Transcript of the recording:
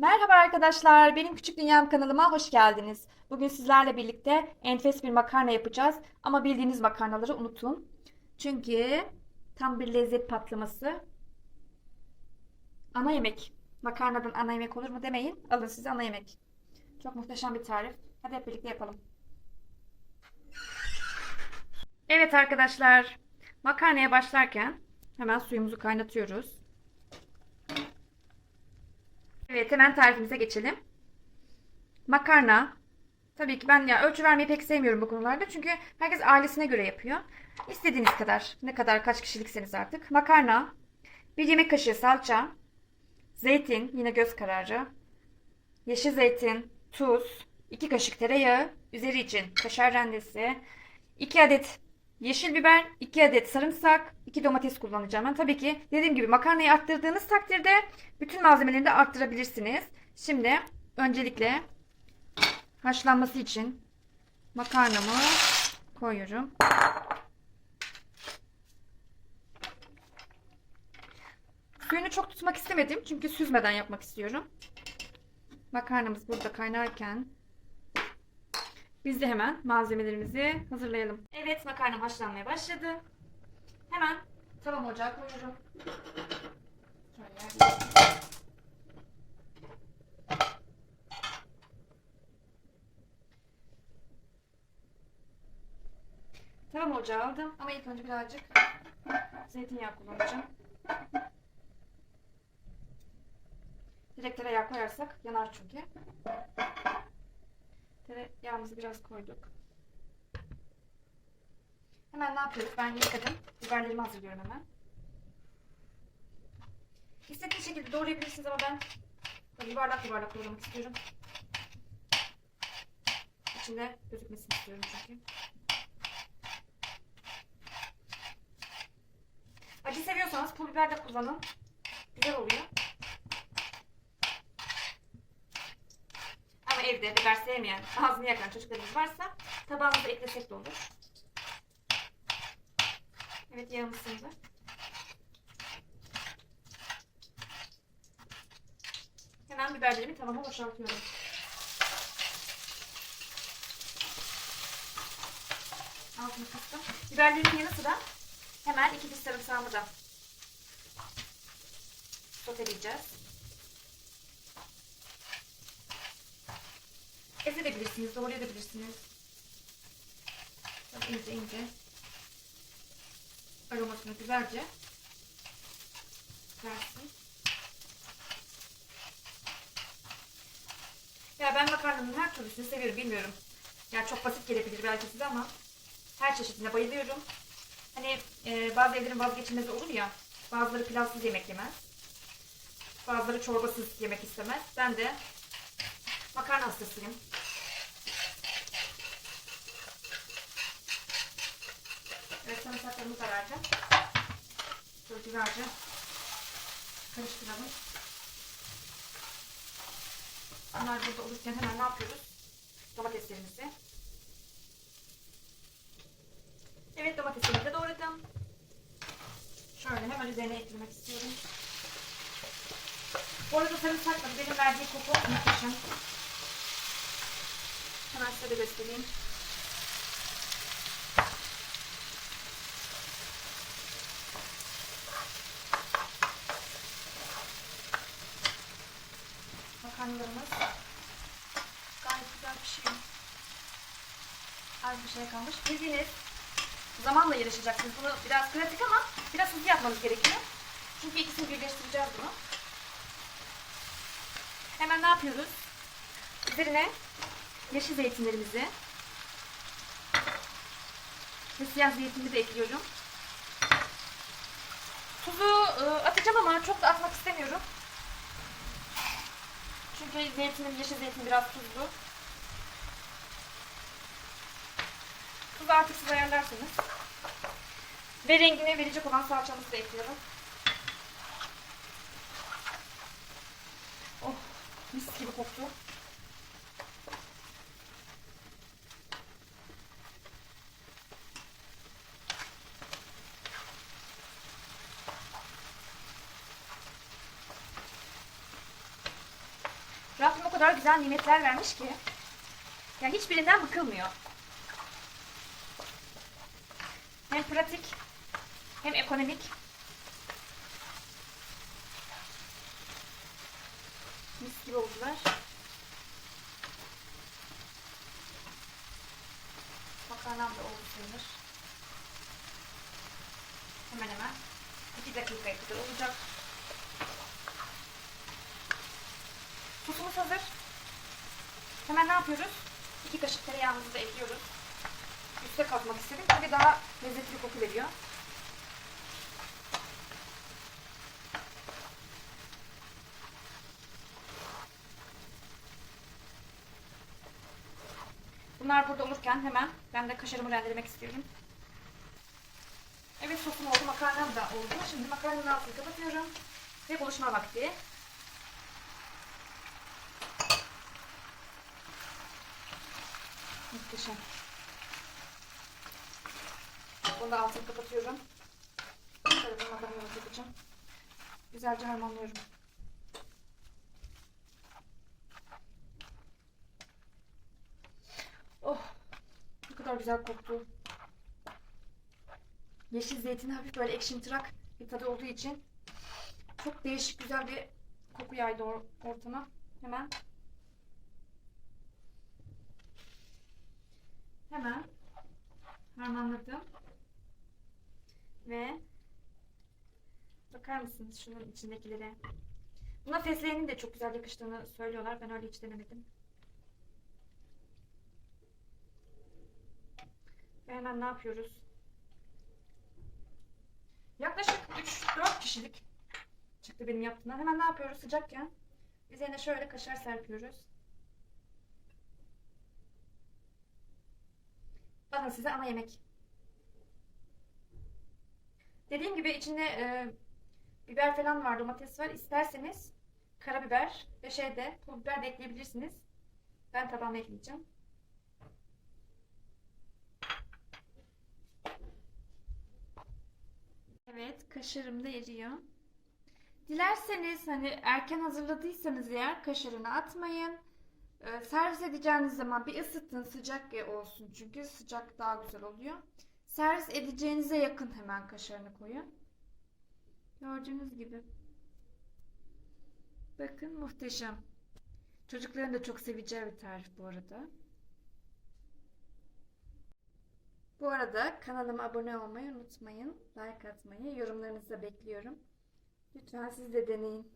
Merhaba arkadaşlar, benim Küçük Dünyam kanalıma hoş geldiniz. Bugün sizlerle birlikte enfes bir makarna yapacağız. Ama bildiğiniz makarnaları unutun. Çünkü tam bir lezzet patlaması. Ana yemek. Makarnadan ana yemek olur mu demeyin. Alın size ana yemek. Çok muhteşem bir tarif. Hadi hep birlikte yapalım. Evet arkadaşlar, makarnaya başlarken hemen suyumuzu kaynatıyoruz. Evet hemen tarifimize geçelim. Makarna. Tabii ki ben ya ölçü vermeyi pek sevmiyorum bu konularda. Çünkü herkes ailesine göre yapıyor. İstediğiniz kadar. Ne kadar kaç kişilikseniz artık. Makarna. Bir yemek kaşığı salça. Zeytin. Yine göz kararı. Yeşil zeytin. Tuz. 2 kaşık tereyağı. Üzeri için kaşar rendesi. 2 adet yeşil biber. 2 adet sarımsak. 2 domates kullanacağım. Ben tabii ki dediğim gibi makarnayı arttırdığınız takdirde bütün malzemeleri de arttırabilirsiniz. Şimdi öncelikle haşlanması için makarnamı koyuyorum. Suyunu çok tutmak istemedim çünkü süzmeden yapmak istiyorum. Makarnamız burada kaynarken biz de hemen malzemelerimizi hazırlayalım. Evet makarnam haşlanmaya başladı. Hemen tavam ocağa koyuyorum. Şöyle. Tavam ocağı aldım ama ilk önce birazcık zeytinyağı kullanacağım. Direkt tereyağı koyarsak yanar çünkü. Tereyağımızı biraz koyduk. Hemen ne yapıyoruz? Ben yıkadım. Biberlerimi hazırlıyorum hemen. İstediğiniz şekilde doğrayabilirsiniz ama ben böyle yuvarlak yuvarlak doğramak istiyorum. İçinde gözükmesini istiyorum çünkü. Acı seviyorsanız pul biber de kullanın. Güzel oluyor. Ama evde biber sevmeyen, ağzını yakan çocuklarımız varsa tabağımıza eklesek de olur. Evet ısındı. Hemen biberlerimi tavama boşaltıyorum. Altını kıstım. Biberlerin yanı sıra hemen iki diş sarımsağımı da soteleyeceğiz. Ezebilirsiniz, doğrayabilirsiniz. Çok ince ince aromasını güzelce versin. Ya ben makarnanın her türlüsünü seviyorum bilmiyorum. Yani çok basit gelebilir belki size ama her çeşidine bayılıyorum. Hani e, bazı evlerin vazgeçilmezi olur ya. Bazıları pilavsız yemek yemez. Bazıları çorbasız yemek istemez. Ben de makarna hastasıyım. Sarımsaklarımı da vereceğim. Şöyle güzelce karıştıralım. Bunlar burada olurken hemen ne yapıyoruz? Domateslerimizi. Evet domateslerimi de doğradım. Şöyle hemen üzerine eklemek istiyorum. Bu arada sarımsakla benim verdiği koku muhteşem. Hemen size de göstereyim. Makarnalarımız gayet güzel pişiyor. Az bir şey kalmış. Bildiğiniz zamanla yarışacaksınız. Bunu biraz pratik ama biraz hızlı yapmanız gerekiyor. Çünkü ikisini birleştireceğiz bunu. Hemen ne yapıyoruz? Üzerine yeşil zeytinlerimizi ve siyah zeytini de ekliyorum. Tuzu ıı, atacağım ama çok da atmak istemiyorum. Çünkü zeytinin, yeşil zeytin biraz tuzlu. Tuzu artık siz ayarlarsınız. Ve rengini verecek olan salçamızı da ekliyorum. Oh, mis gibi koktu. Kadar güzel nimetler vermiş ki. Yani hiçbirinden bıkılmıyor. Hem pratik hem ekonomik. Mis gibi oldular. Makarnam da oldu sayılır. Hemen hemen 2 dakikaya kadar olacak. Sosumuz hazır. Hemen ne yapıyoruz? 2 kaşık tereyağımızı da ekliyoruz. Üste katmak istedim çünkü daha lezzetli bir koku veriyor. Bunlar burada olurken hemen ben de kaşarımı rendelemek istiyorum. Evet sosum oldu, makarnam da oldu. Şimdi makarnanın altını kapatıyorum. Ve buluşma vakti. Muhteşem. Bunu da altını kapatıyorum. Şöyle bir makarnamı katacağım. Güzelce harmanlıyorum. Oh! Ne kadar güzel koktu. Yeşil zeytin hafif böyle ekşimtırak bir tadı olduğu için çok değişik güzel bir koku yaydı or- ortama. Hemen hemen harmanladım. Ve bakar mısınız şunun içindekilere? Buna fesleğenin de çok güzel yakıştığını söylüyorlar. Ben öyle hiç denemedim. Ve hemen ne yapıyoruz? Yaklaşık 3-4 kişilik çıktı benim yaptığımdan. Hemen ne yapıyoruz sıcakken? Üzerine şöyle kaşar serpiyoruz. Bakın size ana yemek. Dediğim gibi içinde e, biber falan var, domates var. İsterseniz karabiber ve şey de pul biber de ekleyebilirsiniz. Ben tabağıma ekleyeceğim. Evet, kaşarım da eriyor. Dilerseniz hani erken hazırladıysanız eğer kaşarını atmayın. Ee, servis edeceğiniz zaman bir ısıtın sıcak olsun çünkü sıcak daha güzel oluyor. Servis edeceğinize yakın hemen kaşarını koyun. Gördüğünüz gibi. Bakın muhteşem. Çocukların da çok seveceği bir tarif bu arada. Bu arada kanalıma abone olmayı unutmayın. Like atmayı, yorumlarınızı da bekliyorum. Lütfen siz de deneyin.